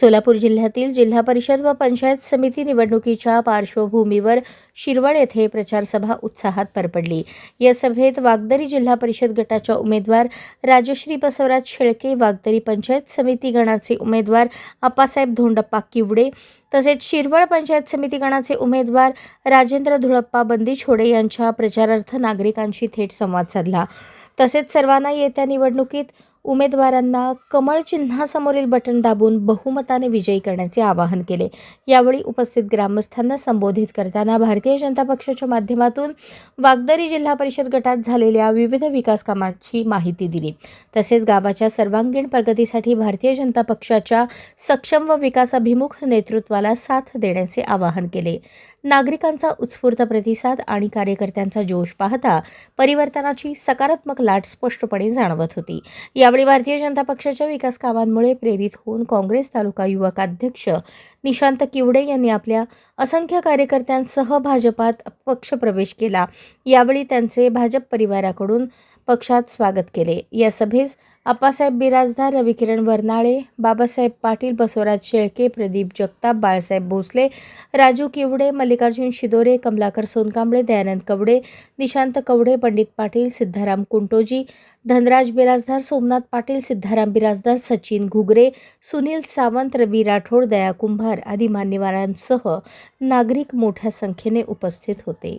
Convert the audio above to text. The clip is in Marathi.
सोलापूर जिल्ह्यातील जिल्हा परिषद व पंचायत समिती निवडणुकीच्या पार्श्वभूमीवर शिरवळ येथे प्रचारसभा उत्साहात पार पडली या सभेत वागदरी जिल्हा परिषद गटाच्या उमेदवार राजश्री बसवराज शेळके वागदरी पंचायत समिती गणाचे उमेदवार आप्पासाहेब धोंडप्पा किवडे तसेच शिरवळ पंचायत समिती गणाचे उमेदवार राजेंद्र धुळप्पा बंदी छोडे यांच्या प्रचारार्थ नागरिकांशी थेट संवाद साधला. तसेच सर्वांना येत्या निवडणुकीत उमेदवारांना कमळ चिन्हासमोरील बटन दाबून बहुमताने विजयी करण्याचे आवाहन केले. यावेळी उपस्थित ग्रामस्थांना संबोधित करताना भारतीय जनता पक्षाच्या माध्यमातून वागदरी जिल्हा परिषद गटात झालेल्या विविध विकास कामांची माहिती दिली. तसेच गावाच्या सर्वांगीण प्रगतीसाठी भारतीय जनता पक्षाच्या सक्षम व विकासाभिमुख नेतृत्वाला साथ देण्याचे आवाहन केले. नागरिकांचा उत्स्फूर्त प्रतिसाद आणि कार्यकर्त्यांचा जोश पाहता परिवर्तनाची सकारात्मक लाट स्पष्टपणे जाणवत होती. यावेळी भारतीय जनता पक्षाच्या विकास कामांमुळे प्रेरित होऊन काँग्रेस तालुका युवक अध्यक्ष निशांत किवडे यांनी आपल्या असंख्य कार्यकर्त्यांसह भाजपात पक्षप्रवेश केला. यावेळी त्यांचे भाजप परिवाराकडून पक्षात स्वागत केले. या सभेस आप्पासाहेब बिराजदार रविकिरण वर्नाळे बाबासाहेब पाटील बसवराज शेळके प्रदीप जगताप बाळासाहेब भोसले राजू किवडे मल्लिकार्जुन शिदोरे कमलाकर सोनकांबळे दयानंद कवडे निशांत कवडे पंडित पाटील सिद्धाराम कुंटोजी धनराज बिराजदार सोमनाथ पाटील सिद्धाराम बिराजदार सचिन घुगरे सुनील सावंत रवी राठोड दया कुंभार आदी मान्यवरांसह नागरिक मोठ्या संख्येने उपस्थित होते.